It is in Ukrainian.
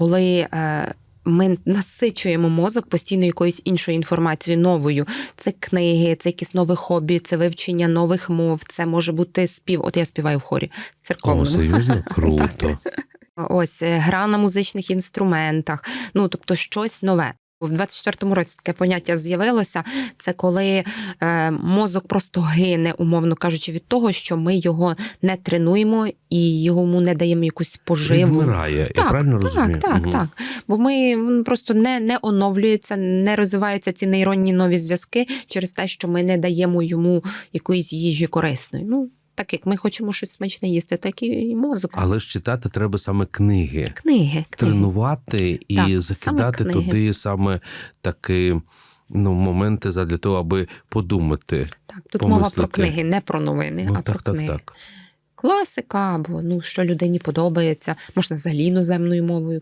коли. Е, ми насичуємо мозок постійно якоюсь іншою інформацією новою. Це книги, це якісь нове хобі, це вивчення нових мов, це може бути спів. От я співаю в хорі О, церковному. серйозно? Круто. Ось е, гра на музичних інструментах. Ну тобто щось нове. В 24-му році таке поняття з'явилося. Це коли е, мозок просто гине, умовно кажучи, від того, що ми його не тренуємо і йому не даємо якусь поживу. Відмирає, я правильно так, розумію? Так, Мгм. так. Бо ми просто не, не оновлюється, не розвиваються ці нейронні нові зв'язки через те, що ми не даємо йому якоїсь їжі корисної. Ну, так як ми хочемо щось смачне їсти, так і мозок. Але ж читати треба саме книги. Книги, книги. Тренувати і Так, закидати книги. туди саме такі ну, моменти задля того, аби подумати. Так, тут мова про книги, не про новини, Ну, а про так, так, книги. так. Класика, або ну що людині подобається, можна взагалі іноземною мовою